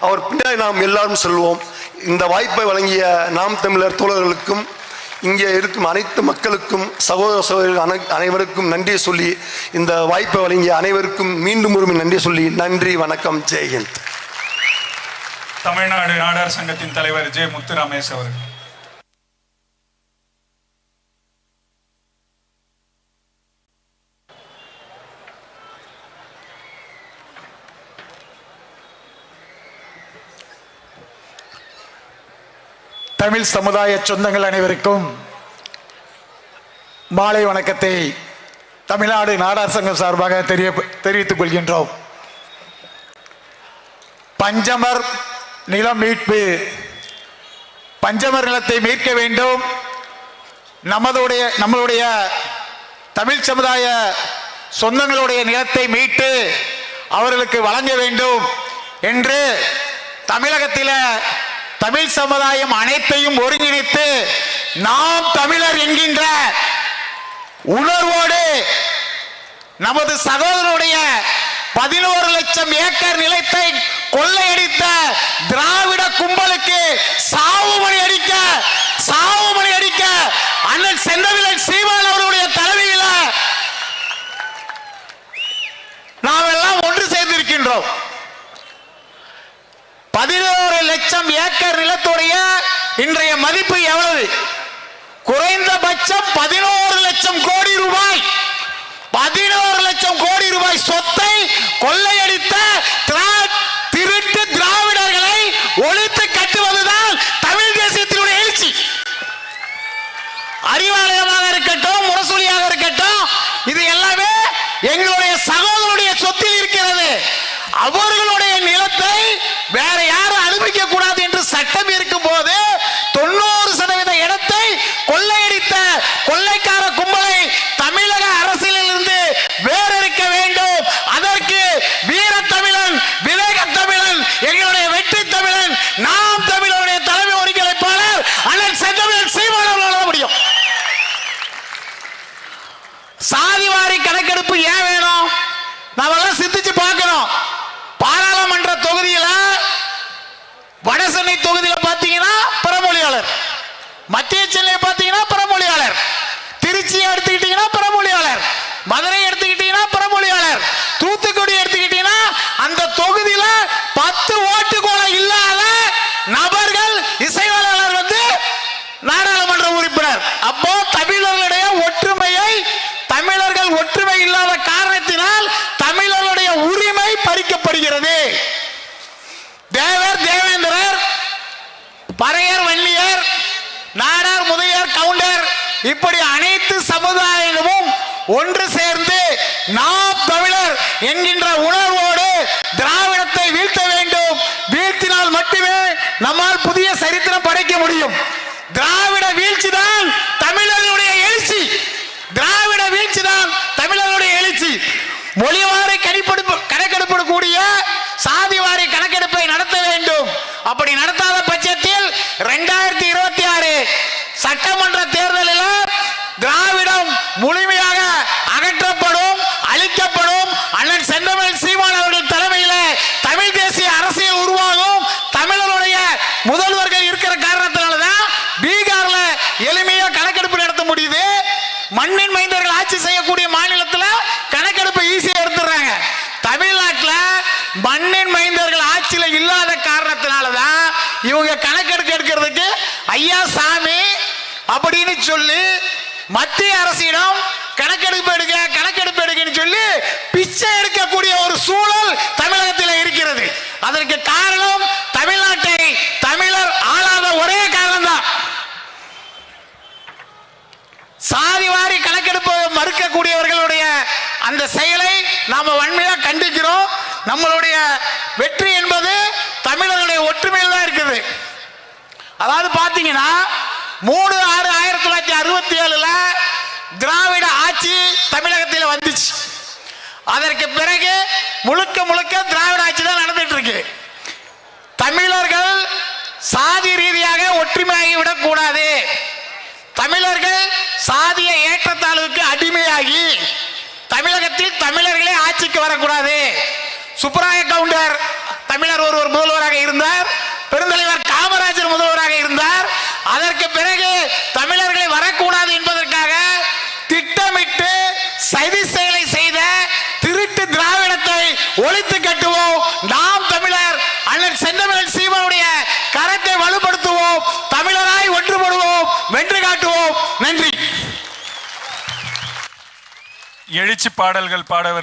அவர் பின்னாடி நாம் எல்லாரும் செல்வோம். இந்த வாய்ப்பை வழங்கிய நாம் தமிழர் தோழர்களுக்கும் இங்கே இருக்கும் அனைத்து மக்களுக்கும் சகோதர சகோதரிகள் அனை அனைவருக்கும் நன்றி சொல்லி இந்த வாய்ப்பை வழங்கிய அனைவருக்கும் மீண்டும் ஒருமை நன்றி சொல்லி நன்றி வணக்கம் ஜெயஹிந்த். தமிழ்நாடு நாடார் சங்கத்தின் தலைவர் ஜே முத்து ரமேஷ் அவர்கள். தமிழ் சமுதாய சொந்தங்கள் அனைவருக்கும் மாலை வணக்கத்தை தமிழ்நாடு நாடார் சங்கம் சார்பாக தெரிய தெரிவித்துக் கொள்கின்றோம். பஞ்சமர் நிலம் மீட்பு. பஞ்சமர் நிலத்தை மீட்க வேண்டும். நமதுடைய நம்மளுடைய தமிழ் சமுதாய சொந்தங்களுடைய நிலத்தை மீட்டு அவர்களுக்கு வழங்க வேண்டும் என்று தமிழகத்தில் தமிழ் சமுதாயம் அனைத்தையும் ஒருங்கிணைத்து நாம் தமிழர் என்கின்ற உணர்வோடு நமது சகோதரனுடைய பதினோரு லட்சம் ஏக்கர் நிலத்தை கொள்ளையடித்த திராவிட கும்பலுக்கு சாவு மணி அடிக்க சாவு மணி அடிக்க அண்ணன் செந்தவிலன் சீமான் அவர்களுடைய தலைமையில நாம் எல்லாம் ஒன்று சேர்ந்திருக்கின்றோம் பதினோரு லட்சம் ஏக்கர் நிலத்துடைய இன்றைய மதிப்பு எவ்வளவு? குறைந்தபட்சம் பதினோரு லட்சம் கோடி ரூபாய். பதினோரு லட்சம் கோடி ரூபாய் சொத்தை கொள்ளையடித்த திருட்டு திராவிடர்களை ஒழித்து கட்டுவதுதான் தமிழ் தேசியத்தினுடைய எழுச்சி. அறிவாலயமாக இருக்கட்டும் முரசொலியாக இருக்கட்டும் இது எல்லாமே எங்களுடைய சகோதரருடைய சொத்தில் இருக்கிறது. அவர்கள் நிலத்தை வேற யாரும் அனுமதிக்க கூடாது என்று சட்டம் இருக்கும் போது தொண்ணூறு சதவீத இடத்தை கொள்ளையடித்த கொள்ளைக்கார கும்பலை தமிழக அரசியலிலிருந்து வேறறுக்க வேண்டும் அதற்கு வீர தமிழன் விவேக தமிழன் எங்களுடைய வெற்றி தமிழன் நாம் தமிழருடைய தலைமை ஒருங்கிணைப்பாளர் அண்ணன் செந்தமிழன் சீமான் அவர்களால் முடியும் சாதிவாரி கணக்கெடுப்பு ஏன் வேணும்? நாமெல்லாம் சிந்திச்சு பார்க்கணும். பாராளுமன்ற தொகுதியில வடசென்னை தொகுதியில் பார்த்தீங்கன்னா பிறமொழியாளர். மத்திய சென்னை பறையர் வன்னியர் நாடார் முதையர் கவுண்டர் இப்படி அனைத்து சமுதாயமும் ஒன்று சேர்ந்து நாம் தமிழர் என்கின்ற உணர்வோடு திராவிடத்தை வீழ்த்த வேண்டும். வீழ்த்தினால் மட்டுமே நம்மால் புதிய சரித்திரம் படைக்க முடியும். திராவிட வீழ்ச்சி தான் எழுச்சி திராவிட வீழ்ச்சி தான் தமிழர்களுடைய எழுச்சி மொழிவாரி கணிப்பெடுப்பு கணக்கெடுப்பக்கூடிய சாதிவாரி கணக்கெடுப்பை நடத்த வேண்டும் அப்படி நடத்தாத பட்சத்தில் இரண்டாயிரத்தி இருபத்தி ஆறு சட்டமன்ற தேர்தலில் திராவிடம் முழுமையாக அகற்றப்படும் அழிக்கப்படும். அண்ணன் செந்தமிழ் சீமான் அவர்கள் தலைமையில் தமிழ் தேசிய அரசியல் உருவாகும். தமிழருடைய முதல்வர்கள் இருக்கிற காரணத்தினாலதான் பீகார்ல எளிமையா கணக்கெடுப்பு நடத்த முடியுது. மண்ணின் மைந்தர்கள் ஆட்சி செய்யக்கூடிய மாநிலத்தில் கணக்கெடுப்பு ஈஸியா எடுத்துறாங்க தமிழ்நாட்டில் மண்ணின் மைந்தர்கள் ஆட்சியில் இல்லாத காரணத்தினாலதான் இவங்க கணக்கெடுக்க எடுக்கிறதுக்கு ஐயா சாமி அப்படின்னு சொல்லி மத்திய அரசிடம் கணக்கெடுப்பு எடுக்க கணக்கெடுப்பு எடுக்கன்னு சொல்லி பிச்சை எடுக்கக்கூடிய ஒரு சூழல் தமிழகத்தில் இருக்கிறது. அதற்கு காரணம் தமிழ்நாட்டை தமிழர் ஆளாத ஒரே காரணம் தான் சாதிவாரி கணக்கெடுப்பு மறுக்கக்கூடியவர்களுடைய அந்த செயலை நாம வன்மையா கண்டிக்கிறோம். நம்மளுடைய வெற்றி என்பது தமிழர்களுடைய ஒற்றுமையில் தான் இருக்குது. அதாவது பாத்தீங்கன்னா மூணு ஆட்சி தமிழகத்தில் வந்துச்சு. அதற்கு பிறகு முழுக்க முழுக்க திராவிட ஆட்சி தான் நடந்துட்டு இருக்கு. தமிழர்கள் சாதி ரீதியாக ஒற்றுமையாகி விடக்கூடாது தமிழர்கள் சாதிய ஏற்றத்தாழ்வுக்கு அடிமையாகி தமிழகத்தில் தமிழர்களே ஆட்சிக்கு வரக்கூடாது. சுப்பராய கவுண்டர் தமிழர் ஒருவர் முதல்வராக ஒழித்து கட்டுவோம். நாம் தமிழர் அண்ணன் செந்தமிழன் சீமானுடைய கரத்தை வலுப்படுத்துவோம். தமிழராய் ஒன்றுபடுவோம். வென்று காட்டுவோம். நன்றி. எழுச்சி பாடல்கள் பாடவர்